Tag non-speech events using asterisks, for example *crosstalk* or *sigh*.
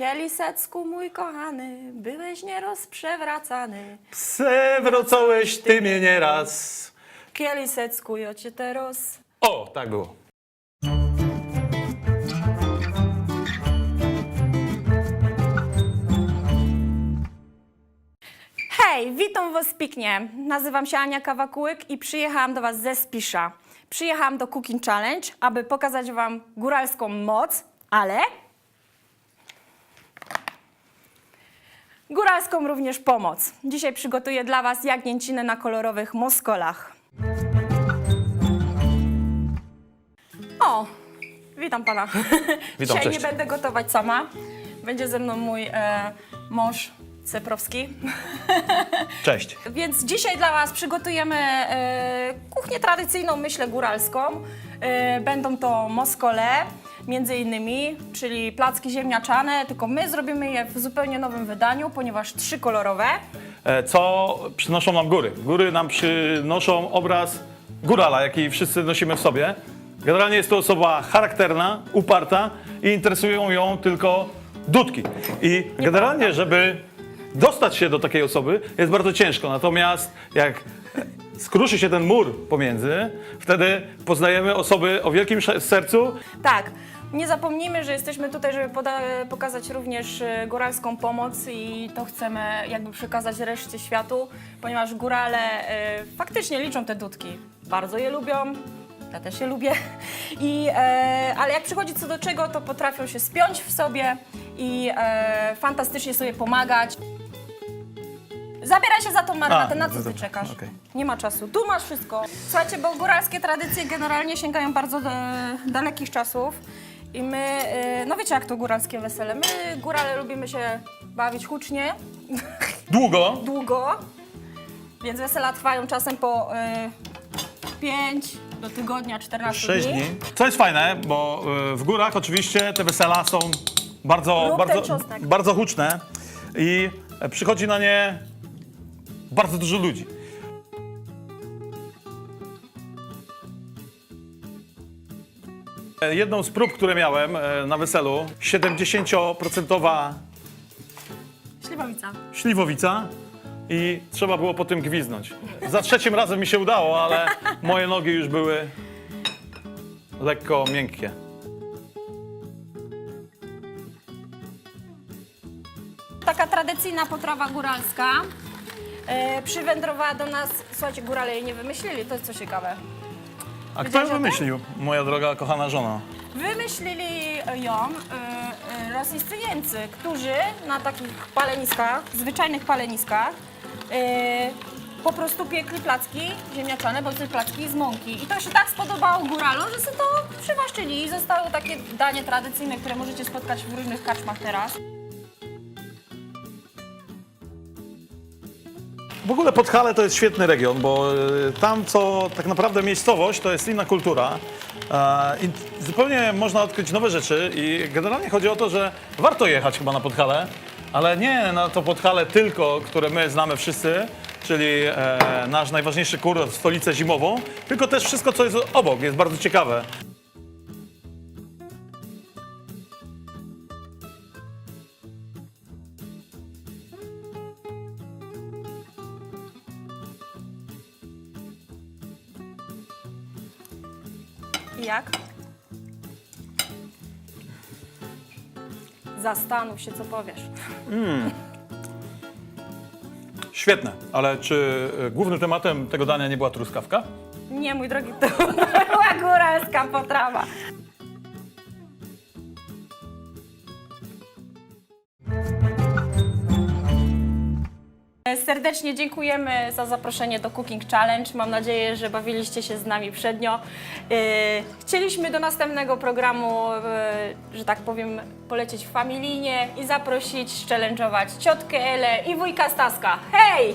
Kielisecku, mój kochany, byłeś nieroz przewracany. Przewracałeś ty mnie nieraz. Kielisecku, ja cię teraz. O, tak było. Hej, witam was pięknie. Nazywam się Ania Kawakułyk i przyjechałam do was ze Spisza. Przyjechałam do Cooking Challenge, aby pokazać wam góralską moc, ale góralską również pomoc. Dzisiaj przygotuję dla was jagnięcinę na kolorowych moskolach. O, witam pana. *laughs* Witam, Dzisiaj cześć. nie będę gotować sama. Będzie ze mną mój e, mąż Ceprowski. *laughs* Cześć. Więc dzisiaj dla Was przygotujemy e, kuchnię tradycyjną, myślę, góralską. E, będą to moskole, między innymi, czyli placki ziemniaczane, tylko my zrobimy je w zupełnie nowym wydaniu, ponieważ trzykolorowe. E, Co przynoszą nam góry? Góry nam przynoszą obraz górala, jaki wszyscy nosimy w sobie. Generalnie jest to osoba charakterna, uparta i interesują ją tylko dudki. I generalnie, żeby dostać się do takiej osoby, jest bardzo ciężko. Natomiast jak skruszy się ten mur pomiędzy, wtedy poznajemy osoby o wielkim sercu, Tak, nie zapomnijmy, że jesteśmy tutaj, żeby poda- pokazać również e, góralską pomoc i to chcemy jakby przekazać reszcie światu, ponieważ górale e, faktycznie liczą te dudki. Bardzo je lubią, ja też je lubię, *laughs* I, e, ale jak przychodzi co do czego, to potrafią się spiąć w sobie i e, fantastycznie sobie pomagać. Zabieraj się za tą marynatę, A, na co no ty dobrze, czekasz? okej. Nie ma czasu, tu masz wszystko. Słuchajcie, bo góralskie tradycje generalnie sięgają bardzo e, dalekich czasów. I my, e, no wiecie jak to góralskie wesele, my górale lubimy się bawić hucznie, *laughs* długo, długo, więc wesela trwają czasem po e, 5 do tygodnia, 14 6 dni. Co jest fajne, bo y, w górach oczywiście te wesela są bardzo, Rób ten bardzo, czosnek. bardzo huczne i przychodzi na nie bardzo dużo ludzi. E, Jedną z prób, które miałem e, na weselu, 70% Śliwowica. śliwowica i trzeba było po tym gwiznąć. Za trzecim razem mi się udało, ale moje nogi już były lekko miękkie. Taka tradycyjna potrawa góralska e, przywędrowała do nas, słuchajcie, górale jej nie wymyślili, to jest co ciekawe. A kto Wiedziałeś ją o tym? wymyślił, moja droga, kochana żona? Wymyślili ją y, y, rosyjscy Niemcy, którzy na takich paleniskach, zwyczajnych paleniskach, y, po prostu piekli placki ziemniaczane, bądź też placki z mąki. I to się tak spodobało góralom, że sobie to przywłaszczyli i zostały takie danie tradycyjne, które możecie spotkać w różnych karczmach teraz. W ogóle Podhale to jest świetny region, bo e, tam co tak naprawdę miejscowość to jest inna kultura. E, I zupełnie można odkryć nowe rzeczy i generalnie chodzi o to, że warto jechać chyba na Podhale, ale nie na to Podhale tylko, które my znamy wszyscy, czyli e, nasz najważniejszy kurort, stolicę zimową, tylko też wszystko, co jest obok, jest bardzo ciekawe. Jak? Zastanów się, co powiesz. Świetne, ale czy e, głównym tematem tego dania nie była truskawka? Nie, mój drogi, to *laughs* była góralska potrawa. Serdecznie dziękujemy za zaproszenie do Cooking Challenge. Mam nadzieję, że bawiliście się z nami przednio. Yy, Chcieliśmy do następnego programu, yy, że tak powiem, polecieć familijnie i zaprosić, challenge'ować ciotkę Elę i wujka Staska. Hej!